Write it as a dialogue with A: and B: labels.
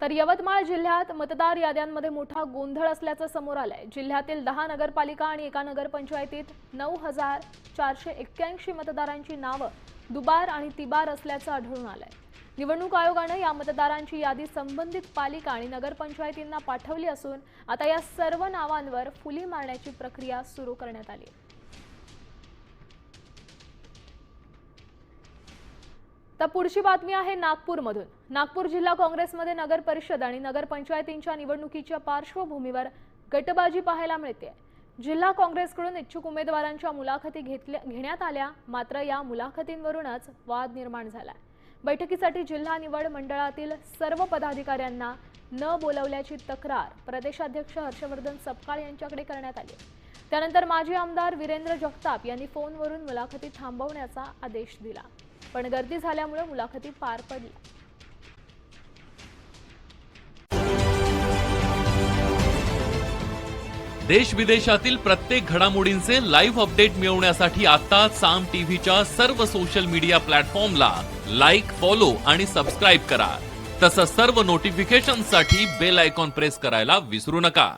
A: तर यवतमाळ जिल्ह्यात मतदार याद्यांमध्ये मोठा गोंधळ असल्याचं समोर आलंय जिल्ह्यातील दहा नगरपालिका आणि एका नगरपंचायतीत नऊ हजार चारशे एक्क्याऐंशी मतदारांची नावं दुबार आणि तिबार असल्याचं आढळून आलंय निवडणूक आयोगानं या मतदारांची यादी संबंधित पालिका आणि नगरपंचायतींना पाठवली असून आता या सर्व नावांवर फुली मारण्याची प्रक्रिया सुरू करण्यात आली आहे. तर पुढची बातमी आहे नागपूरमधून. नागपूर जिल्हा काँग्रेसमध्ये नगर परिषद आणि नगरपंचायतींच्या निवडणुकीच्या पार्श्वभूमीवर गटबाजी पाहायला मिळते. जिल्हा काँग्रेसकडून इच्छुक उमेदवारांच्या मुलाखती घेतल्या घेण्यात आल्या मात्र या मुलाखतींवरूनच वाद निर्माण झाला. बैठकीसाठी जिल्हा निवड मंडळातील सर्व पदाधिकाऱ्यांना न बोलवल्याची तक्रार प्रदेशाध्यक्ष हर्षवर्धन सपकाळ यांच्याकडे करण्यात आली. त्यानंतर माजी आमदार वीरेंद्र जगताप यांनी फोनवरून मुलाखती थांबवण्याचा आदेश दिला. पण गर्दी झाल्यामुळे मुलाखती पार पडल्या.
B: देश विदेशातील प्रत्येक घडामोडींचे लाईव्ह अपडेट मिळवण्यासाठी आता साम टीव्हीच्या सर्व सोशल मीडिया प्लॅटफॉर्मला लाईक फॉलो आणि सबस्क्राईब करा. तसंच सर्व नोटिफिकेशनसाठी बेल आयकॉन प्रेस करायला विसरू नका.